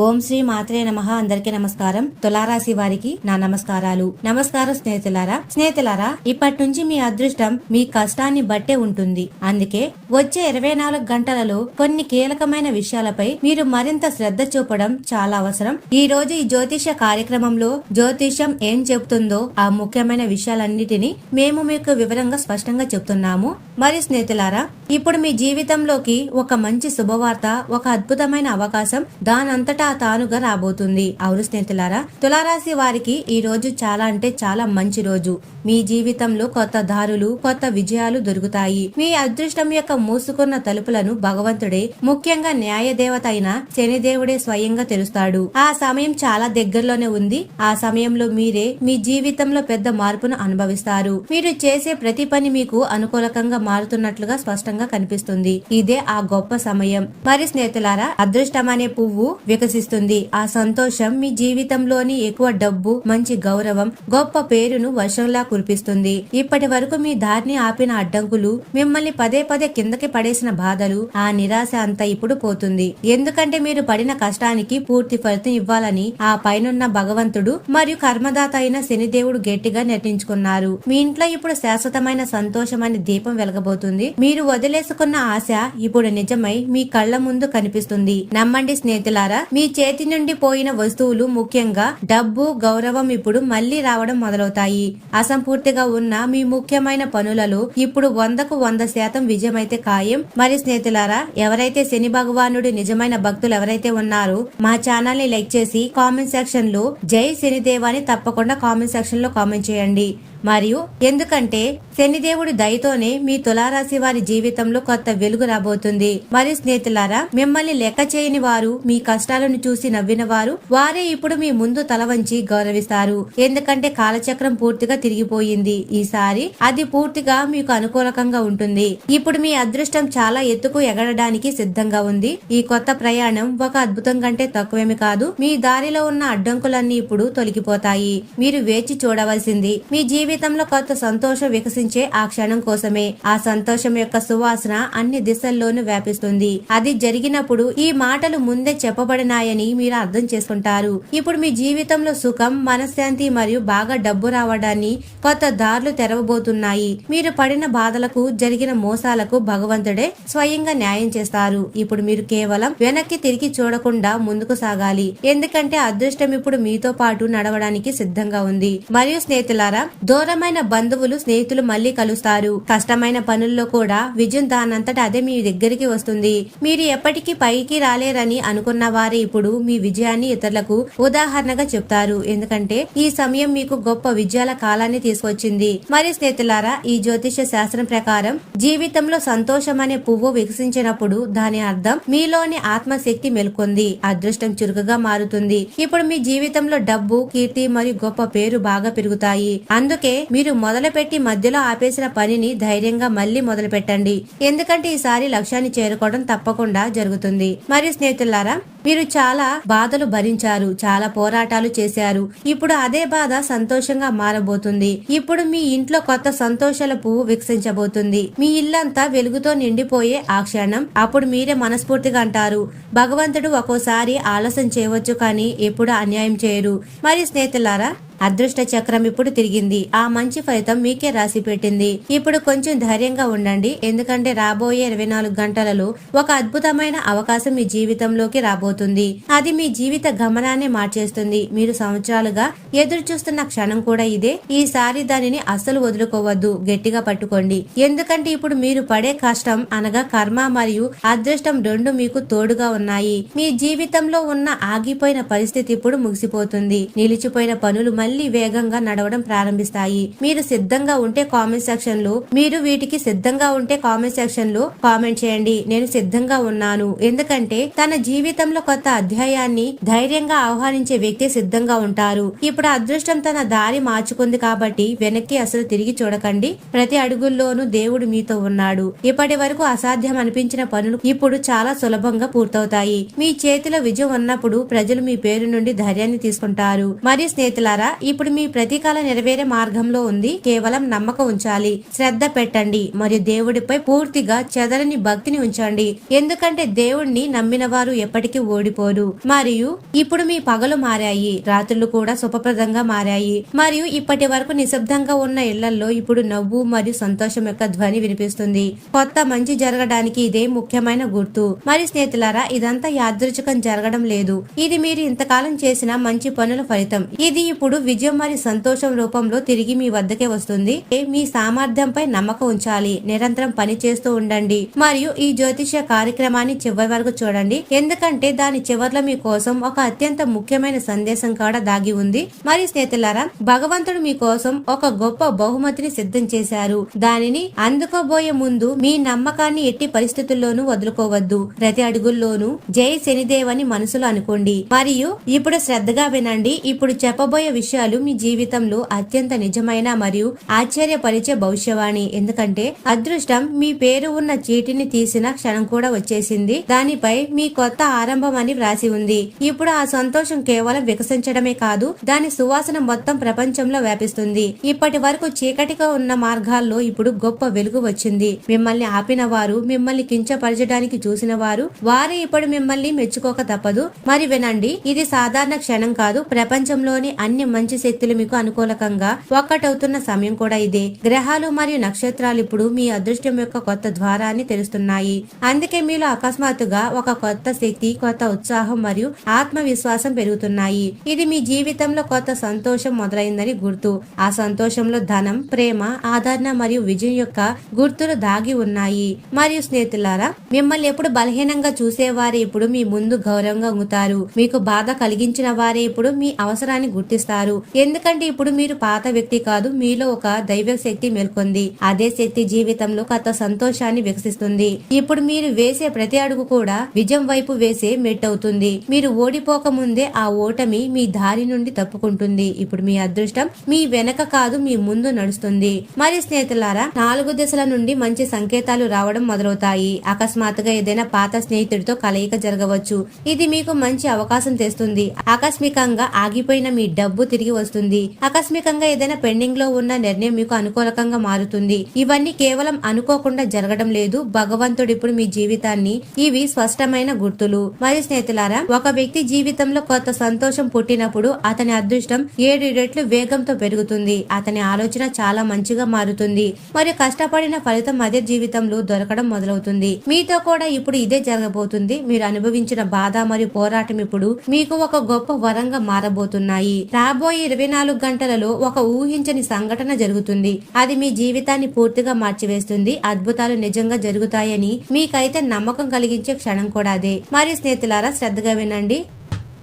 ఓం శ్రీ మాత్రే నమ. అందరికీ నమస్కారం. తులారాశి వారికి నా నమస్కారాలు. నమస్కారం స్నేహితులారా స్నేహితులారా ఇప్పటి నుంచి మీ అదృష్టం మీ కష్టాన్ని బట్టే ఉంటుంది. అందుకే వచ్చే ఇరవై నాలుగు గంటలలో కొన్ని కీలకమైన విషయాలపై మీరు మరింత శ్రద్ధ చూపడం చాలా అవసరం. ఈ రోజు ఈ జ్యోతిష కార్యక్రమంలో జ్యోతిషం ఏం చెబుతుందో ఆ ముఖ్యమైన విషయాలన్నిటినీ మేము మీకు వివరంగా స్పష్టంగా చెప్తున్నాము మరి స్నేహితులారా ఇప్పుడు మీ జీవితంలోకి ఒక మంచి శుభవార్త ఒక అద్భుతమైన అవకాశం దానంతటా తానుగా రాబోతుంది. అవును స్నేహితులారా తులారాశి వారికి ఈ రోజు చాలా అంటే చాలా మంచి రోజు. మీ జీవితంలో కొత్త దారులు కొత్త విజయాలు దొరుకుతాయి. మీ అదృష్టం యొక్క మూసుకున్న తలుపులను భగవంతుడే ముఖ్యంగా న్యాయ దేవత అయిన శనిదేవుడే స్వయంగా తెలుస్తాడు ఆ సమయం చాలా దగ్గరలోనే ఉంది. ఆ సమయంలో మీరే మీ జీవితంలో పెద్ద మార్పును అనుభవిస్తారు. మీరు చేసే ప్రతి పని మీకు అనుకూలకంగా మారుతున్నట్లుగా స్పష్టంగా కనిపిస్తుంది. ఇదే ఆ గొప్ప సమయం. మరి స్నేహితులారా అదృష్టం అనే పువ్వు వికసిస్తుంది ఆ సంతోషం మీ జీవితంలోని ఎక్కువ డబ్బు మంచి గౌరవం గొప్ప పేరును వర్షంలా కురిపిస్తుంది. ఇప్పటి వరకు మీ దారిని ఆపిన అడ్డంకులు మిమ్మల్ని పదే పదే కిందకి పడేసిన బాధలు ఆ నిరాశ అంతా ఇప్పుడు పోతుంది. ఎందుకంటే మీరు పడిన కష్టానికి పూర్తి ఫలితం ఇవ్వాలని ఆ పైనున్న భగవంతుడు మరియు కర్మదాత అయిన శనిదేవుడు గట్టిగా నటించుకున్నారు మీ ఇంట్లో ఇప్పుడు శాశ్వతమైన సంతోషం అనే దీపం వెలగబోతుంది. మీరు వదిలేసుకున్న ఆశ ఇప్పుడు నిజమై మీ కళ్ళ ముందు కనిపిస్తుంది. నమ్మండి స్నేహితులారా మీ చేతి నుండి పోయిన వస్తువులు ముఖ్యంగా డబ్బు గౌరవం ఇప్పుడు మళ్ళీ రావడం మొదలవుతాయి. అసంపూర్తిగా ఉన్న మీ ముఖ్యమైన పనులలో ఇప్పుడు వందకు వంద శాతం విజయమైతే ఖాయం. మరి స్నేహితులారా ఎవరైతే శని భగవానుడు నిజమైన భక్తులు ఎవరైతే ఉన్నారో మా ఛానల్ని లైక్ చేసి కామెంట్ సెక్షన్లో జై శనిదేవాని తప్పకుండా కామెంట్ సెక్షన్లో కామెంట్ చేయండి. మరియు ఎందుకంటే శనిదేవుడి దయతోనే మీ తులారాశి వారి జీవితంలో కొత్త వెలుగు రాబోతుంది. మరి స్నేహితులారా మిమ్మల్ని లెక్క చేయని వారు మీ కష్టాలను చూసి నవ్విన వారు వారే ఇప్పుడు మీ ముందు తల వంచి గౌరవిస్తారు. ఎందుకంటే కాలచక్రం పూర్తిగా తిరిగిపోయింది. ఈసారి అది పూర్తిగా మీకు అనుకూలకంగా ఉంటుంది. ఇప్పుడు మీ అదృష్టం చాలా ఎత్తుకు ఎగడడానికి సిద్ధంగా ఉంది. ఈ కొత్త ప్రయాణం ఒక అద్భుతం కంటే తక్కువేమి కాదు. మీ దారిలో ఉన్న అడ్డంకులన్నీ ఇప్పుడు తొలగిపోతాయి. మీరు వేచి చూడవలసింది మీ జీవితంలో కొత్త సంతోషం వికసించే ఆ క్షణం కోసమే. ఆ సంతోషం యొక్క సువాసన అన్ని దిశల్లోనూ వ్యాపిస్తుంది. అది జరిగినప్పుడు ఈ మాటలు ముందే చెప్పబడినాయని మీరు అర్థం చేసుకుంటారు. ఇప్పుడు మీ జీవితంలో సుఖం మనశ్శాంతి మరియు బాగా డబ్బు రావడాన్ని కొత్త దారులు తెరవబోతున్నాయి. మీరు పడిన బాధలకు జరిగిన మోసాలకు భగవంతుడే స్వయంగా న్యాయం చేస్తారు. ఇప్పుడు మీరు కేవలం వెనక్కి తిరిగి చూడకుండా ముందుకు సాగాలి. ఎందుకంటే అదృష్టం ఇప్పుడు మీతో పాటు నడవడానికి సిద్ధంగా ఉంది. మరియు స్నేహితులారా దూరమైన బంధువులు స్నేహితులు మళ్ళీ కలుస్తారు. కష్టమైన పనుల్లో కూడా విజయం దానంతట అదే మీ దగ్గరికి వస్తుంది. మీరు ఎప్పటికీ పైకి రాలేరని అనుకున్న వారే ఇప్పుడు మీ విజయాన్ని ఇతరులకు ఉదాహరణగా చెప్తారు. ఎందుకంటే ఈ సమయం మీకు గొప్ప విజయాల కాలాన్ని తీసుకొచ్చింది. మరి స్నేహితులారా ఈ జ్యోతిష శాస్త్రం ప్రకారం జీవితంలో సంతోషం అనే పువ్వు వికసించినప్పుడు దాని అర్థం మీలోని ఆత్మశక్తి మెలుకొంది. అదృష్టం చురుకుగా మారుతుంది. ఇప్పుడు మీ జీవితంలో డబ్బు కీర్తి మరియు గొప్ప పేరు బాగా పెరుగుతాయి. అందుకే మీరు మొదలుపెట్టి మధ్యలో ఆపేసిన పనిని ధైర్యంగా మళ్ళీ మొదలు పెట్టండి ఎందుకంటే ఈసారి లక్ష్యాన్ని చేరుకోవడం తప్పకుండా జరుగుతుంది. మరియు స్నేహితులారా మీరు చాలా బాధలు భరించారు చాలా పోరాటాలు చేశారు. ఇప్పుడు అదే బాధ సంతోషంగా మారబోతుంది. ఇప్పుడు మీ ఇంట్లో కొత్త సంతోషాల పువ్వు వికసించబోతుంది. మీ ఇల్లంతా వెలుగుతో నిండిపోయే ఆ క్షణం అప్పుడు మీరే మనస్ఫూర్తిగా అంటారు. భగవంతుడు ఒక్కోసారి ఆలస్యం చేయవచ్చు కానీ ఎప్పుడు అన్యాయం చేయరు. మరి స్నేహితులారా అదృష్ట చక్రం ఇప్పుడు తిరిగింది. ఆ మంచి ఫలితం మీకే రాసి పెట్టింది ఇప్పుడు కొంచెం ధైర్యంగా ఉండండి. ఎందుకంటే రాబోయే ఇరవై నాలుగు గంటలలో ఒక అద్భుతమైన అవకాశం మీ జీవితంలోకి రాబోతుంది. అది మీ జీవిత గమనాన్ని మార్చేస్తుంది. మీరు సంవత్సరాలుగా ఎదురు చూస్తున్న క్షణం కూడా ఇదే. ఈసారి దానిని అస్సలు వదులుకోవద్దు. గట్టిగా పట్టుకోండి. ఎందుకంటే ఇప్పుడు మీరు పడే కష్టం అనగా కర్మ మరియు అదృష్టం రెండు మీకు తోడుగా ఉన్నాయి. మీ జీవితంలో ఉన్న ఆగిపోయిన పరిస్థితి ఇప్పుడు ముగిసిపోతుంది. నిలిచిపోయిన పనులు మళ్ళీ మళ్ళీ వేగంగా నడవడం ప్రారంభిస్తాయి. మీరు సిద్ధంగా ఉంటే కామెంట్ సెక్షన్లో మీరు వీటికి సిద్ధంగా ఉంటే కామెంట్ సెక్షన్లో కామెంట్ చేయండి. నేను సిద్ధంగా ఉన్నాను. ఎందుకంటే తన జీవితంలో కొత్త అధ్యాయాన్ని ధైర్యంగా ఆహ్వానించే వ్యక్తి సిద్ధంగా ఉంటారు. ఇప్పుడు అదృష్టం తన దారి మార్చుకుంది కాబట్టి వెనక్కి అసలు తిరిగి చూడకండి. ప్రతి అడుగుల్లోనూ దేవుడు మీతో ఉన్నాడు. ఇప్పటి వరకు అసాధ్యం అనిపించిన పనులు ఇప్పుడు చాలా సులభంగా పూర్తవుతాయి. మీ చేతిలో విజయం ఉన్నప్పుడు ప్రజలు మీ పేరు నుండి ధైర్యాన్ని తీసుకుంటారు. మరియు స్నేహితులారా ఇప్పుడు మీ ప్రతీకాల నెరవేరే మార్గంలో ఉంది. కేవలం నమ్మకం ఉంచాలి. శ్రద్ధ పెట్టండి. మరియు దేవుడిపై పూర్తిగా చెదరని భక్తిని ఉంచండి. ఎందుకంటే దేవుణ్ణి నమ్మిన వారు ఎప్పటికీ ఓడిపోరు. మరియు ఇప్పుడు మీ పగలు మారాయి. రాత్రులు కూడా శుభప్రదంగా మారాయి. మరియు ఇప్పటి వరకు నిశ్శబ్దంగా ఉన్న ఇళ్ళలో ఇప్పుడు నవ్వు మరియు సంతోషం యొక్క ధ్వని వినిపిస్తుంది. కొత్త మంచి జరగడానికి ఇదే ముఖ్యమైన గుర్తు. మరి స్నేహితులారా ఇదంతా యాదృచ్ఛికం జరగడం లేదు. ఇది మీరు ఇంతకాలం చేసిన మంచి పనుల ఫలితం. ఇది ఇప్పుడు విజయం మరియు సంతోషం రూపంలో తిరిగి మీ వద్దకే వస్తుంది. మీ సామర్థ్యంపై నమ్మకం ఉంచాలి. నిరంతరం పని చేస్తూ ఉండండి. మరియు ఈ జ్యోతిష్య కార్యక్రమాన్ని చివరి వరకు చూడండి. ఎందుకంటే దాని చివర్లో మీ కోసం ఒక అత్యంత ముఖ్యమైన సందేశం కూడా దాగి ఉంది. మరి స్నేహితులారా భగవంతుడు మీ కోసం ఒక గొప్ప బహుమతిని సిద్ధం చేశారు. దానిని అందుకోబోయే ముందు మీ నమ్మకాన్ని ఎట్టి పరిస్థితుల్లోనూ వదులుకోవద్దు. ప్రతి అడుగుల్లోనూ జై శనిదేవ్ అని మనసులో అనుకోండి. మరియు ఇప్పుడు శ్రద్ధగా వినండి. ఇప్పుడు చెప్పబోయే విషయం విషయాలు మీ జీవితంలో అత్యంత నిజమైన మరియు ఆశ్చర్యపరిచే భవిష్యవాణి. ఎందుకంటే అదృష్టం మీ పేరు ఉన్న చీటిని తీసిన క్షణం కూడా వచ్చేసింది. దానిపై మీ కొత్త ఆరంభం అని వ్రాసి ఉంది. ఇప్పుడు ఆ సంతోషం కేవలం వికసించడమే కాదు దాని సువాసన మొత్తం ప్రపంచంలో వ్యాపిస్తుంది. ఇప్పటి వరకు చీకటిగా ఉన్న మార్గాల్లో ఇప్పుడు గొప్ప వెలుగు వచ్చింది. మిమ్మల్ని ఆపిన వారు మిమ్మల్ని కించపరచడానికి చూసిన వారు వారే ఇప్పుడు మిమ్మల్ని మెచ్చుకోక తప్పదు. మరి వినండి ఇది సాధారణ క్షణం కాదు ప్రపంచంలోని అన్ని మంచి శక్తులు మీకు అనుకూలకంగా ఒక్కటవుతున్న సమయం కూడా ఇదే. గ్రహాలు మరియు నక్షత్రాలు ఇప్పుడు మీ అదృష్టం యొక్క కొత్త ద్వారాన్ని తెరుస్తున్నాయి. అందుకే మీలో అకస్మాత్తుగా ఒక కొత్త శక్తి కొత్త ఉత్సాహం మరియు ఆత్మవిశ్వాసం పెరుగుతున్నాయి. ఇది మీ జీవితంలో కొత్త సంతోషం మొదలైందని గుర్తు. ఆ సంతోషంలో ధనం ప్రేమ ఆదరణ మరియు విజయం యొక్క గుర్తులు దాగి ఉన్నాయి. మరియు స్నేహితులారా మిమ్మల్ని ఎప్పుడు బలహీనంగా చూసేవారే ఇప్పుడు మీ ముందు గౌరవంగా ఉంగుతారు. మీకు బాధ కలిగించిన వారే ఇప్పుడు మీ అవసరాన్ని గుర్తిస్తారు. ఎందుకంటే ఇప్పుడు మీరు పాత వ్యక్తి కాదు మీలో ఒక దైవ శక్తి మేల్కొంది. అదే శక్తి జీవితంలో కొత్త సంతోషాన్ని వికసిస్తుంది. ఇప్పుడు మీరు వేసే ప్రతి అడుగు కూడా విజయం వైపు వేసే మెట్టవుతుంది. మీరు ఓడిపోక ముందే ఆ ఓటమి మీ దారి నుండి తప్పుకుంటుంది. ఇప్పుడు మీ అదృష్టం మీ వెనక కాదు మీ ముందు నడుస్తుంది. మరి స్నేహితులారా నాలుగు దశల నుండి మంచి సంకేతాలు రావడం మొదలవుతాయి. అకస్మాత్తుగా ఏదైనా పాత స్నేహితుడితో కలయిక జరగవచ్చు. ఇది మీకు మంచి అవకాశం తెస్తుంది. ఆకస్మికంగా ఆగిపోయిన మీ డబ్బు తిరిగి వస్తుంది. ఆకస్మికంగా ఏదైనా పెండింగ్లో ఉన్న నిర్ణయం మీకు అనుకూలకంగా మారుతుంది. ఇవన్నీ కేవలం అనుకోకుండా జరగడం లేదు. భగవంతుడు ఇప్పుడు మీ జీవితాన్ని ఇవి స్పష్టమైన గుర్తులు. మరి స్నేహితులారా ఒక వ్యక్తి జీవితంలో కొత్త సంతోషం పుట్టినప్పుడు అతని అదృష్టం ఏడు రెట్లు వేగంతో పెరుగుతుంది. అతని ఆలోచన చాలా మంచిగా మారుతుంది. మరియు కష్టపడిన ఫలితం అదే జీవితంలో దొరకడం మొదలవుతుంది. మీతో కూడా ఇప్పుడు ఇదే జరగబోతుంది. మీరు అనుభవించిన బాధ మరియు పోరాటం ఇప్పుడు మీకు ఒక గొప్ప వరంగా మారబోతున్నాయి. రాబోయే ఇరవై నాలుగు గంటలలో ఒక ఊహించని సంఘటన జరుగుతుంది. అది మీ జీవితాన్ని పూర్తిగా మార్చివేస్తుంది. అద్భుతాలు నిజంగా జరుగుతాయని మీకైతే నమ్మకం కలిగించే క్షణం కూడా అదే. మరి స్నేహితులారా శ్రద్ధగా వినండి.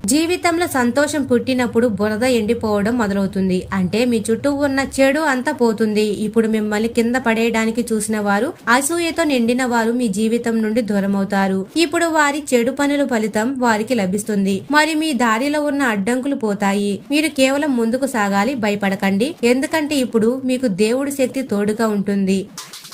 జీవితంలో సంతోషం పుట్టినప్పుడు బురద ఎండిపోవడం మొదలవుతుంది. అంటే మీ చుట్టూ ఉన్న చెడు అంతా పోతుంది. ఇప్పుడు మిమ్మల్ని కింద పడేయడానికి చూసిన వారు అసూయతో నిండిన వారు మీ జీవితం నుండి దూరమవుతారు. ఇప్పుడు వారి చెడు పనుల ఫలితం వారికి లభిస్తుంది. మరి మీ దారిలో ఉన్న అడ్డంకులు పోతాయి. మీరు కేవలం ముందుకు సాగాలి భయపడకండి. ఎందుకంటే ఇప్పుడు మీకు దేవుడి శక్తి తోడుగా ఉంటుంది.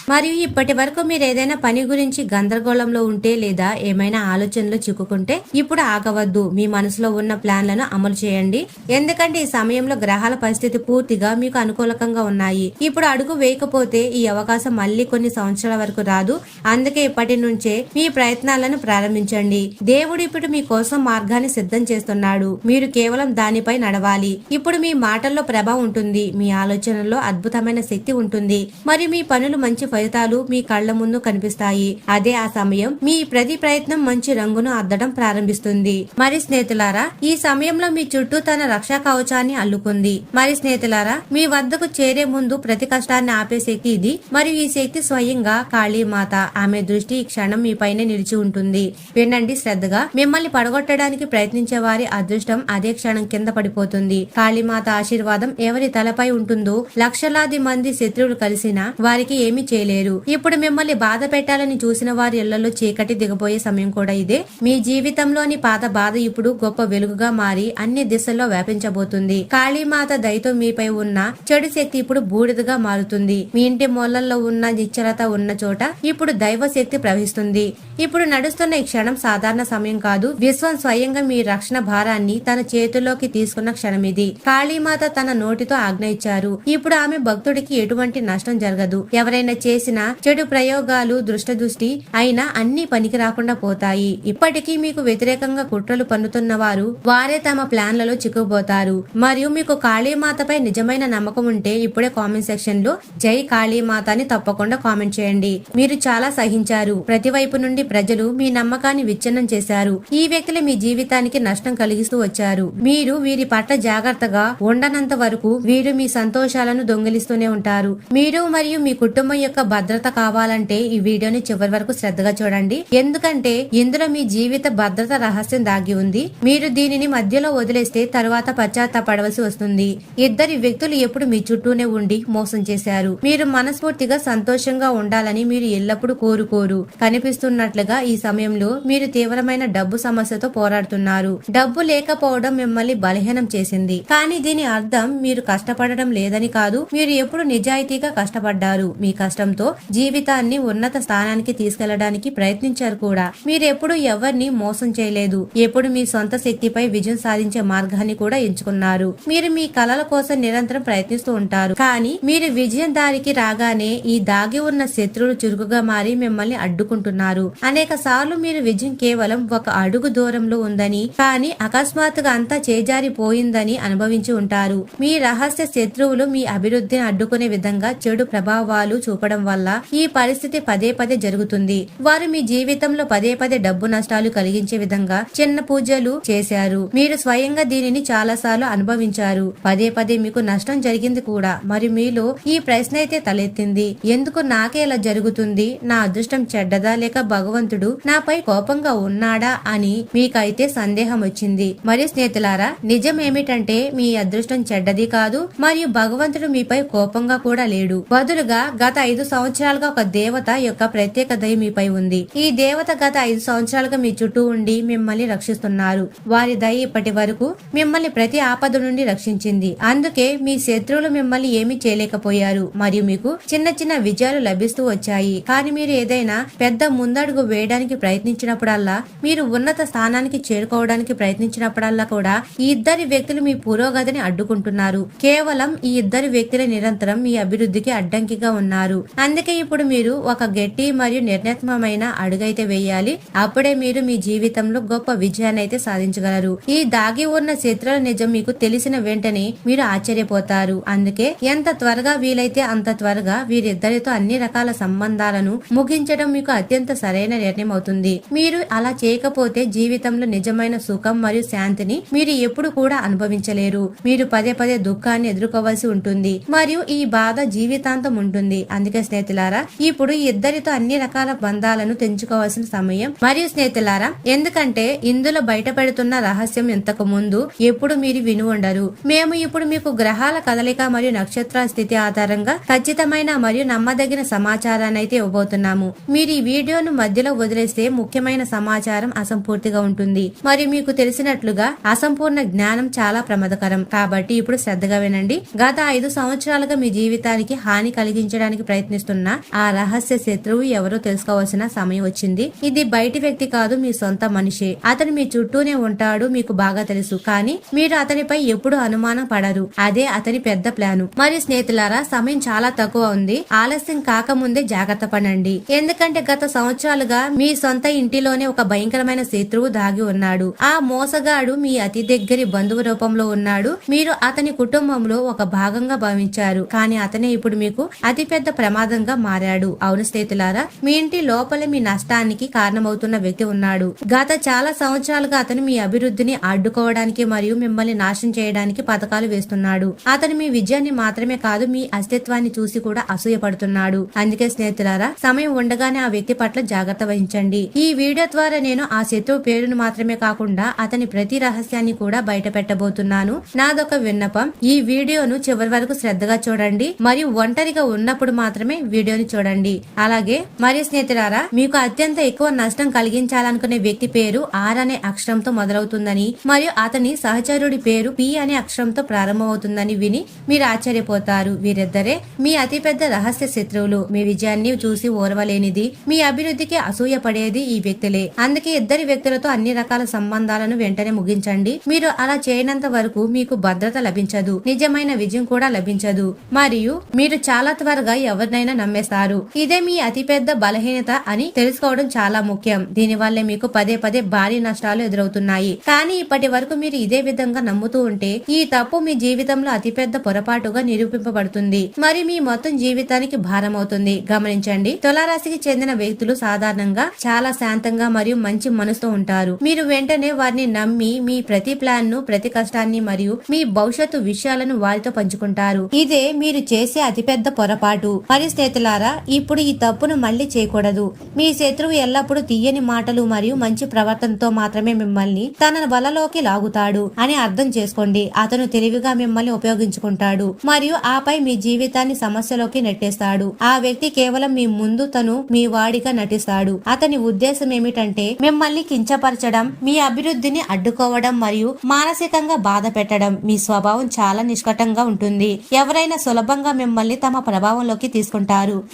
మరియు ఇప్పటి వరకు మీరు ఏదైనా పని గురించి గందరగోళంలో ఉంటే లేదా ఏమైనా ఆలోచనలు చిక్కుకుంటే ఇప్పుడు ఆగవద్దు. మీ మనసులో ఉన్న ప్లాన్లను అమలు చేయండి. ఎందుకంటే ఈ సమయంలో గ్రహాల పరిస్థితి పూర్తిగా మీకు అనుకూలకంగా ఉన్నాయి. ఇప్పుడు అడుగు వేయకపోతే ఈ అవకాశం మళ్ళీ కొన్ని సంవత్సరాల వరకు రాదు. అందుకే ఇప్పటి నుంచే మీ ప్రయత్నాలను ప్రారంభించండి. దేవుడు ఇప్పుడు మీ కోసం మార్గాన్ని సిద్ధం చేస్తున్నాడు. మీరు కేవలం దానిపై నడవాలి. ఇప్పుడు మీ మాటల్లో ప్రభావం ఉంటుంది. మీ ఆలోచనలో అద్భుతమైన శక్తి ఉంటుంది. మరియు మీ పనులు మంచి ఫలితాలు మీ కళ్ళ ముందు కనిపిస్తాయి. అదే ఆ సమయం మీ ప్రతి ప్రయత్నం మంచి రంగును అద్దడం ప్రారంభిస్తుంది. మరి స్నేహితులారా ఈ సమయంలో మీ చుట్టూ తన రక్షా కవచాన్ని అల్లుకుంది. మరి స్నేహితులారా మీ వద్దకు చేరే ముందు ప్రతి కష్టాన్ని ఆపే శక్తి ఇది. మరియు ఈ శక్తి స్వయంగా కాళీమాత ఆమె దృష్టి ఈ క్షణం మీ పైన నిలిచి ఉంటుంది. వినండి శ్రద్ధగా మిమ్మల్ని పడగొట్టడానికి ప్రయత్నించే వారి అదృష్టం అదే క్షణం కింద పడిపోతుంది. కాళీమాత ఆశీర్వాదం ఎవరి తలపై ఉంటుందో లక్షలాది మంది శత్రువులు కలిసినా వారికి ఏమి చేయ చేయలేరు. ఇప్పుడు మిమ్మల్ని బాధ పెట్టాలని చూసిన వారి ఇళ్ళలో చీకటి దిగబోయే సమయం కూడా ఇదే. మీ జీవితంలోని పాత బాధ ఇప్పుడు గొప్ప వెలుగుగా మారి అన్ని దిశల్లో వ్యాపించబోతుంది. కాళీమాత దయతో మీపై ఉన్న చెడు శక్తి ఇప్పుడు బూడిదగా మారుతుంది. మీ ఇంటి మూలల్లో ఉన్న నిశ్చలత ఉన్న చోట ఇప్పుడు దైవ శక్తి ప్రవహిస్తుంది. ఇప్పుడు నడుస్తున్న ఈ క్షణం సాధారణ సమయం కాదు. విశ్వం స్వయంగా మీ రక్షణ భారాన్ని తన చేతుల్లోకి తీసుకున్న క్షణం ఇది కాళీమాత తన నోటితో ఆజ్ఞ ఇచ్చారు. ఇప్పుడు ఆమె భక్తుడికి ఎటువంటి నష్టం జరగదు. ఎవరైనా చేసిన చెడు ప్రయోగాలు దృష్టి అయినా అన్ని పనికి రాకుండా పోతాయి. ఇప్పటికీ మీకు వ్యతిరేకంగా కుట్రలు పన్నుతున్న వారు వారే తమ ప్లాన్లలో చిక్కుపోతారు మరియు మీకు కాళీమాతపై నిజమైన నమ్మకం ఉంటే ఇప్పుడే కామెంట్ సెక్షన్లో జై కాళీమాత అని తప్పకుండా కామెంట్ చేయండి. మీరు చాలా సహించారు. ప్రతి వైపు నుండి ప్రజలు మీ నమ్మకాన్ని విచ్ఛిన్నం చేశారు. ఈ వ్యక్తులు మీ జీవితానికి నష్టం కలిగిస్తూ వచ్చారు. మీరు వీరి పట్ల జాగ్రత్తగా ఉండనంత వరకు వీరు మీ సంతోషాలను దొంగిలిస్తూనే ఉంటారు. మీరు మరియు మీ కుటుంబం యొక్క భద్రత కావాలంటే ఈ వీడియోని చివరి వరకు శ్రద్ధగా చూడండి. ఎందుకంటే ఇందులో మీ జీవిత భద్రత రహస్యం దాగి ఉంది. మీరు దీనిని మధ్యలో వదిలేస్తే తరువాత పశ్చాత్తాపడవలసి వస్తుంది. ఇద్దరి వ్యక్తులు ఎప్పుడు మీ చుట్టూనే ఉండి మోసం చేశారు. మీరు మనస్ఫూర్తిగా సంతోషంగా ఉండాలని మీరు ఎల్లప్పుడూ కోరుకోరు. కనిపిస్తున్నట్లుగా ఈ సమయంలో మీరు తీవ్రమైన డబ్బు సమస్యతో పోరాడుతున్నారు. డబ్బు లేకపోవడం మిమ్మల్ని బలహీనం చేసింది. కానీ దీని అర్థం మీరు కష్టపడడం లేదని కాదు. మీరు ఎప్పుడు నిజాయితీగా కష్టపడ్డారు. మీ కష్టం కష్టంతో జీవితాన్ని ఉన్నత స్థానానికి తీసుకెళ్ళడానికి ప్రయత్నించారు కూడా. మీరు ఎప్పుడు ఎవరిని మోసం చేయలేదు. ఎప్పుడు మీ సొంత శక్తిపై విజయం సాధించే మార్గాన్ని కూడా ఎంచుకున్నారు. మీరు మీ కలల కోసం నిరంతరం ప్రయత్నిస్తూ ఉంటారు. కానీ మీరు విజయం దారికి రాగానే ఈ దాగి ఉన్న శత్రువులు చురుకుగా మారి మిమ్మల్ని అడ్డుకుంటున్నారు. అనేక సార్లు మీరు విజయం కేవలం ఒక అడుగు దూరంలో ఉందని కానీ అకస్మాత్తుగా అంతా చేజారిపోయిందని అనుభవించి ఉంటారు. మీ రహస్య శత్రువులు మీ అభివృద్ధిని అడ్డుకునే విధంగా చెడు ప్రభావాలు చూపడం వల్ల ఈ పరిస్థితి పదే పదే జరుగుతుంది. వారు మీ జీవితంలో పదే పదే డబ్బు నష్టాలు కలిగించే విధంగా చిన్న పూజలు చేశారు. మీరు స్వయంగా దీనిని చాలా సార్లు అనుభవించారు. పదే పదే మీకు నష్టం జరిగింది కూడా. మరి మీలో ఈ ప్రశ్న అయితే తలెత్తింది. ఎందుకు నాకే ఇలా జరుగుతుంది? నా అదృష్టం చెడ్డదా? లేక భగవంతుడు నాపై కోపంగా ఉన్నాడా? అని మీకైతే సందేహం వచ్చింది. మరి స్నేహితులారా నిజం ఏమిటంటే మీ అదృష్టం చెడ్డది కాదు మరియు భగవంతుడు మీపై కోపంగా కూడా లేడు. బదులుగా గత ఐదు సంవత్సరాలుగా ఒక దేవత యొక్క ప్రత్యేక దయ మీపై ఉంది. ఈ దేవత గత ఐదు సంవత్సరాలుగా మీ చుట్టూ ఉండి మిమ్మల్ని రక్షిస్తున్నారు. వారి దయ ఇప్పటి వరకు మిమ్మల్ని ప్రతి ఆపద నుండి రక్షించింది. అందుకే మీ శత్రువులు మిమ్మల్ని ఏమీ చేయలేకపోయారు. మరియు మీకు చిన్న చిన్న విజయాలు లభిస్తూ వచ్చాయి. కానీ మీరు ఏదైనా పెద్ద ముందడుగు వేయడానికి ప్రయత్నించినప్పుడల్లా మీరు ఉన్నత స్థానానికి చేరుకోవడానికి ప్రయత్నించినప్పుడల్లా కూడా ఈ ఇద్దరి వ్యక్తులు మీ పురోగతిని అడ్డుకుంటున్నారు. కేవలం ఈ ఇద్దరు వ్యక్తుల నిరంతరం మీ అభివృద్ధికి అడ్డంకిగా ఉన్నారు. అందుకే ఇప్పుడు మీరు ఒక గట్టి మరియు నిర్ణయాత్మకమైన అడుగైతే వేయాలి. అప్పుడే మీరు మీ జీవితంలో గొప్ప విజయాన్ని అయితే సాధించగలరు. ఈ దాగి ఉన్న శత్రుల నిజం మీకు తెలిసిన వెంటనే మీరు ఆశ్చర్యపోతారు. అందుకే ఎంత త్వరగా వీలైతే అంత త్వరగా వీరిద్దరితో అన్ని రకాల సంబంధాలను ముగించడం మీకు అత్యంత సరైన నిర్ణయం అవుతుంది. మీరు అలా చేయకపోతే జీవితంలో నిజమైన సుఖం మరియు శాంతిని మీరు ఎప్పుడు కూడా అనుభవించలేరు. మీరు పదే పదే దుఃఖాన్ని ఎదుర్కోవాల్సి ఉంటుంది. మరియు ఈ బాధ జీవితాంతం ఉంటుంది. అందుకే స్నేహితులారా ఇప్పుడు ఇద్దరితో అన్ని రకాల బంధాలను తెంచుకోవాల్సిన సమయం. మరియు స్నేహితులారా ఎందుకంటే ఇందులో బయటపెడుతున్న రహస్యం ఇంతకు ముందు ఎప్పుడు మీరు విని ఉండరు. మేము ఇప్పుడు మీకు గ్రహాల కదలిక మరియు నక్షత్ర స్థితి ఆధారంగా ఖచ్చితమైన మరియు నమ్మదగిన సమాచారాన్ని అయితే ఇవ్వబోతున్నాము. మీరు ఈ వీడియోను మధ్యలో వదిలేస్తే ముఖ్యమైన సమాచారం అసంపూర్తిగా ఉంటుంది. మరియు మీకు తెలిసినట్లుగా అసంపూర్ణ జ్ఞానం చాలా ప్రమాదకరం. కాబట్టి ఇప్పుడు శ్రద్ధగా వినండి. గత ఐదు సంవత్సరాలుగా మీ జీవితానికి హాని కలిగించడానికి ప్రయత్నం ప్రయత్నిస్తున్న ఆ రహస్య శత్రువు ఎవరో తెలుసుకోవాల్సిన సమయం వచ్చింది. ఇది బయటి వ్యక్తి కాదు మీ సొంత మనిషి. అతను మీ చుట్టూనే ఉంటాడు మీకు బాగా తెలుసు. కానీ మీరు అతనిపై ఎప్పుడు అనుమానం పడరు. అదే అతని పెద్ద ప్లాను. మరియు స్నేహితులారా సమయం చాలా తక్కువ ఉంది. ఆలస్యం కాకముందే జాగ్రత్త పడండి. ఎందుకంటే గత సంవత్సరాలుగా మీ సొంత ఇంటిలోనే ఒక భయంకరమైన శత్రువు దాగి ఉన్నాడు. ఆ మోసగాడు మీ అతి దగ్గరి బంధువు రూపంలో ఉన్నాడు. మీరు అతని కుటుంబంలో ఒక భాగంగా భావించారు. కానీ అతనే ఇప్పుడు మీకు అతి పెద్ద ప్రమాదంగా మారాడు. అవును స్నేహితులారా మీ ఇంటి లోపల మీ నష్టానికి కారణమవుతున్న వ్యక్తి ఉన్నాడు. గత చాలా సంవత్సరాలుగా అతను మీ అభివృద్ధిని అడ్డుకోవడానికి మరియు మిమ్మల్ని నాశనం చేయడానికి పథకాలు వేస్తున్నాడు. అతను మీ విజయాన్ని మాత్రమే కాదు మీ అస్తిత్వాన్ని చూసి కూడా అసూయపడుతున్నాడు. అందుకే స్నేహితులారా సమయం ఉండగానే ఆ వ్యక్తి పట్ల జాగ్రత్త వహించండి. ఈ వీడియో ద్వారా నేను ఆ శత్రువు పేరును మాత్రమే కాకుండా అతని ప్రతి రహస్యాన్ని కూడా బయట పెట్టబోతున్నాను నాదొక విన్నపం. ఈ వీడియోను చివరి వరకు శ్రద్ధగా చూడండి. మరియు ఒంటరిగా ఉన్నప్పుడు మాత్రమే మాత్రమే వీడియోని చూడండి. అలాగే మరియు స్నేహితులారా మీకు అత్యంత ఎక్కువ నష్టం కలిగించాలనుకునే వ్యక్తి పేరు ఆర్ అనే అక్షరంతో మొదలవుతుందని మరియు అతని సహచరుడి పేరు పి అనే అక్షరంతో ప్రారంభమవుతుందని విని మీరు ఆశ్చర్యపోతారు. వీరిద్దరే మీ అతిపెద్ద రహస్య శత్రువులు. మీ విజయాన్ని చూసి ఓర్వలేనిది మీ అభివృద్ధికి అసూయ పడేది ఈ వ్యక్తులే. అందుకే ఇద్దరి వ్యక్తులతో అన్ని రకాల సంబంధాలను వెంటనే ముగించండి. మీరు అలా చేయనంత వరకు మీకు భద్రత లభించదు. నిజమైన విజయం కూడా లభించదు. మరియు మీరు చాలా త్వరగా ఎవరినైనా నమ్మేస్తారు. ఇదే మీ అతిపెద్ద బలహీనత అని తెలుసుకోవడం చాలా ముఖ్యం. దీని వల్లే మీకు పదే పదే భారీ నష్టాలు ఎదురవుతున్నాయి. కానీ ఇప్పటి వరకు మీరు ఇదే విధంగా నమ్ముతూ ఉంటే ఈ తప్పు మీ జీవితంలో అతిపెద్ద పొరపాటుగా నిరూపింపబడుతుంది. మరి మీ మొత్తం జీవితానికి భారమవుతుంది. గమనించండి. తులారాశికి చెందిన వ్యక్తులు సాధారణంగా చాలా శాంతంగా మరియు మంచి మనసుతో ఉంటారు. మీరు వెంటనే వారిని నమ్మి మీ ప్రతి ప్లాన్ను ప్రతి కష్టాన్ని మరియు మీ భవిష్యత్తు విషయాలను వారితో పంచుకుంటారు. ఇదే మీరు చేసే అతిపెద్ద పొరపాటు. పరిస్థితి స్నేహితులారా ఇప్పుడు ఈ తప్పును మళ్ళీ చేయకూడదు. మీ శత్రువు ఎల్లప్పుడూ తీయని మాటలు మరియు మంచి ప్రవర్తనతో మాత్రమే మిమ్మల్ని తన వలలోకి లాగుతాడు అని అర్థం చేసుకోండి. అతను తెలివిగా మిమ్మల్ని ఉపయోగించుకుంటాడు మరియు ఆపై మీ జీవితాన్ని సమస్యలోకి నెట్టేస్తాడు. ఆ వ్యక్తి కేవలం మీ ముందు తను మీ వాడిగా నటిస్తాడు. అతని ఉద్దేశం ఏమిటంటే మిమ్మల్ని కించపరచడం మీ అభివృద్ధిని అడ్డుకోవడం మరియు మానసికంగా బాధ పెట్టడం మీ స్వభావం చాలా నిష్కటంగా ఉంటుంది. ఎవరైనా సులభంగా మిమ్మల్ని తమ ప్రభావంలోకి తీసుకుంటారు.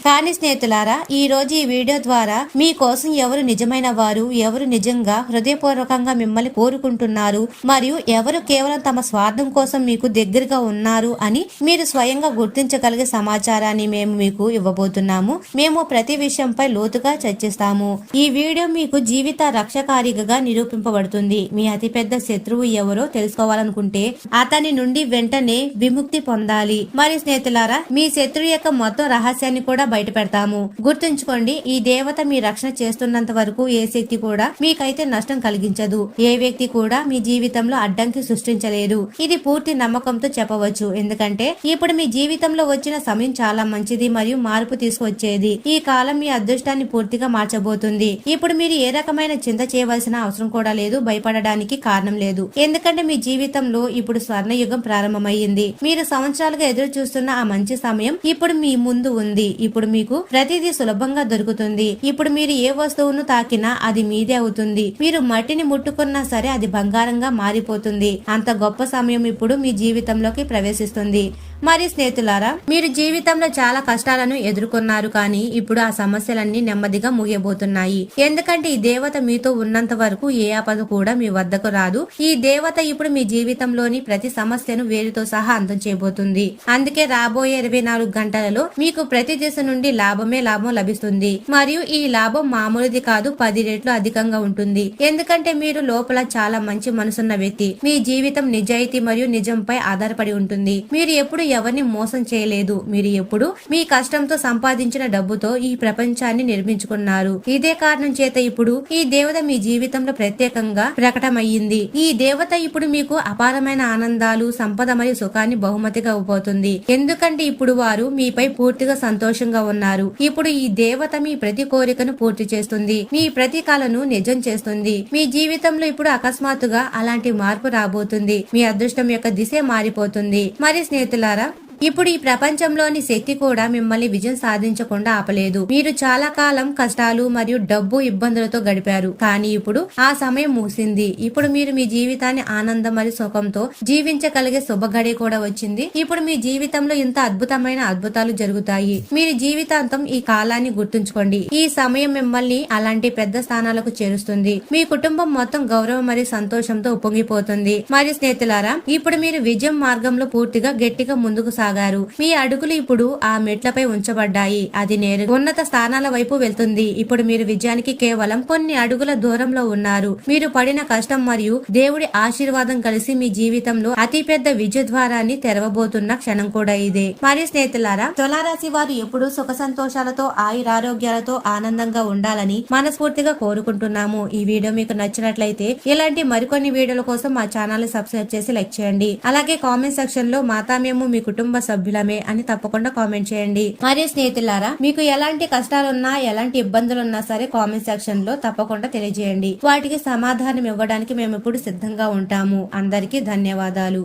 కానీ స్నేహితులారా ఈ రోజు ఈ వీడియో ద్వారా మీ కోసం ఎవరు నిజమైన వారు ఎవరు నిజంగా హృదయపూర్వకంగా మిమ్మల్ని కోరుకుంటున్నారు మరియు ఎవరు కేవలం తమ స్వార్థం కోసం మీకు దగ్గరగా ఉన్నారు అని మీరు స్వయంగా గుర్తించగలిగే సమాచారాన్ని మేము మీకు ఇవ్వబోతున్నాము. మేము ప్రతి విషయంపై లోతుగా చర్చిస్తాము. ఈ వీడియో మీకు జీవిత రక్షకారిగా నిరూపింపబడుతుంది. మీ అతిపెద్ద శత్రువు ఎవరో తెలుసుకోవాలనుకుంటే అతని నుండి వెంటనే విముక్తి పొందాలి. మరి స్నేహితులారా మీ శత్రువు యొక్క మొత్తం రహస్యాన్ని కూడా బయట పెడతాము గుర్తుంచుకోండి ఈ దేవత మీ రక్షణ చేస్తున్నంత వరకు ఏ శక్తి కూడా మీకైతే నష్టం కలిగించదు. ఏ వ్యక్తి కూడా మీ జీవితంలో అడ్డంకి సృష్టించలేదు ఇది పూర్తి నమ్మకంతో చెప్పవచ్చు. ఎందుకంటే ఇప్పుడు మీ జీవితంలో వచ్చిన సమయం చాలా మంచిది మరియు మార్పు తీసుకొచ్చేది. ఈ కాలం మీ అదృష్టాన్ని పూర్తిగా మార్చబోతుంది. ఇప్పుడు మీరు ఏ రకమైన చింత చేయవలసిన అవసరం కూడా లేదు భయపడడానికి కారణం లేదు. ఎందుకంటే మీ జీవితంలో ఇప్పుడు స్వర్ణయుగం ప్రారంభమైంది మీరు సంవత్సరాలుగా ఎదురు చూస్తున్న ఆ మంచి సమయం ఇప్పుడు మీ ముందు ఉంది. ఇప్పుడు మీకు ప్రతిదీ సులభంగా దొరుకుతుంది. ఇప్పుడు మీరు ఏ వస్తువును తాకినా అది మీదే అవుతుంది. మీరు మట్టిని ముట్టుకున్నా సరే అది బంగారంగా మారిపోతుంది. అంత గొప్ప సమయం ఇప్పుడు మీ జీవితంలోకి ప్రవేశిస్తుంది. మరి స్నేహితులారా మీరు జీవితంలో చాలా కష్టాలను ఎదుర్కొన్నారు కానీ ఇప్పుడు ఆ సమస్యలన్నీ నెమ్మదిగా ముగియబోతున్నాయి. ఎందుకంటే ఈ దేవత మీతో ఉన్నంత వరకు ఏ ఆపద కూడా మీ వద్దకు రాదు. ఈ దేవత ఇప్పుడు మీ జీవితంలోని ప్రతి సమస్యను వేరుతో సహా అంతం చేయబోతుంది. అందుకే రాబోయే ఇరవై నాలుగు గంటలలో మీకు ప్రతి దిశ నుండి లాభమే లాభం లభిస్తుంది. మరియు ఈ లాభం మామూలుది కాదు పది రెట్లు అధికంగా ఉంటుంది. ఎందుకంటే మీరు లోపల చాలా మంచి మనసున్న వ్యక్తి. మీ జీవితం నిజాయితీ మరియు నిజంపై ఆధారపడి ఉంటుంది. మీరు ఎప్పుడు ఎవరిని మోసం చేయలేదు. మీరు ఎప్పుడు మీ కష్టంతో సంపాదించిన డబ్బుతో ఈ ప్రపంచాన్ని నిర్మించుకున్నారు. ఇదే కారణం చేత ఇప్పుడు ఈ దేవత మీ జీవితంలో ప్రత్యేకంగా ప్రకటమయ్యింది. ఈ దేవత ఇప్పుడు మీకు అపారమైన ఆనందాలు సంపద మరియు సుఖాన్ని బహుమతిగా ఇవ్వబోతుంది. ఎందుకంటే ఇప్పుడు వారు మీపై పూర్తిగా సంతోషంగా ఉన్నారు. ఇప్పుడు ఈ దేవత మీ ప్రతి కోరికను పూర్తి చేస్తుంది. మీ ప్రతి కలను నిజం చేస్తుంది. మీ జీవితంలో ఇప్పుడు అకస్మాత్తుగా అలాంటి మార్పు రాబోతుంది. మీ అదృష్టం యొక్క దిశ మారిపోతుంది. మరి స్నేహితులారా Agora ఇప్పుడు ఈ ప్రపంచంలోని శక్తి కూడా మిమ్మల్ని విజయం సాధించకుండా ఆపలేదు. మీరు చాలా కాలం కష్టాలు మరియు డబ్బు ఇబ్బందులతో గడిపారు. కానీ ఇప్పుడు ఆ సమయం ముగిసింది. ఇప్పుడు మీరు మీ జీవితాన్ని ఆనందం మరియు సుఖంతో జీవించగలిగే శుభగడి కూడా వచ్చింది. ఇప్పుడు మీ జీవితంలో ఇంత అద్భుతమైన అద్భుతాలు జరుగుతాయి. మీరు జీవితాంతం ఈ కాలాన్ని గుర్తుంచుకోండి. ఈ సమయం మిమ్మల్ని అలాంటి పెద్ద స్థానాలకు చేరుస్తుంది. మీ కుటుంబం మొత్తం గౌరవం మరియు సంతోషంతో ఉప్పొంగిపోతుంది. మరి స్నేహితులారా ఇప్పుడు మీరు విజయం మార్గంలో పూర్తిగా గట్టిగా ముందుకు సాగారు. మీ అడుగులు ఇప్పుడు ఆ మెట్లపై ఉంచబడ్డాయి. అది నేరు ఉన్నత స్థానాల వైపు వెళ్తుంది. ఇప్పుడు మీరు విజయానికి కేవలం కొన్ని అడుగుల దూరంలో ఉన్నారు. మీరు పడిన కష్టం మరియు దేవుడి ఆశీర్వాదం కలిసి మీ జీవితంలో అతిపెద్ద విజయ ద్వారాన్ని తెరవబోతున్న క్షణం కూడా ఇదే. మరి స్నేహితులారా తులారాశి వారు ఎప్పుడు సుఖ సంతోషాలతో ఆయురారోగ్యాలతో ఆనందంగా ఉండాలని మనస్ఫూర్తిగా కోరుకుంటున్నాము. ఈ వీడియో మీకు నచ్చినట్లయితే ఇలాంటి మరికొన్ని వీడియోల కోసం మా ఛానల్ సబ్స్క్రైబ్ చేసి లైక్ చేయండి. అలాగే కామెంట్ సెక్షన్లో మాతా మేము మీ కుటుంబ కుటుంబ సభ్యులమే అని తప్పకుండా కామెంట్ చేయండి. మరియు స్నేహితులారా మీకు ఎలాంటి కష్టాలున్నా ఎలాంటి ఇబ్బందులున్నా సరే కామెంట్ సెక్షన్లో తప్పకుండా తెలియజేయండి. వాటికి సమాధానం ఇవ్వడానికి మేము ఇప్పుడు సిద్ధంగా ఉంటాము. అందరికీ ధన్యవాదాలు.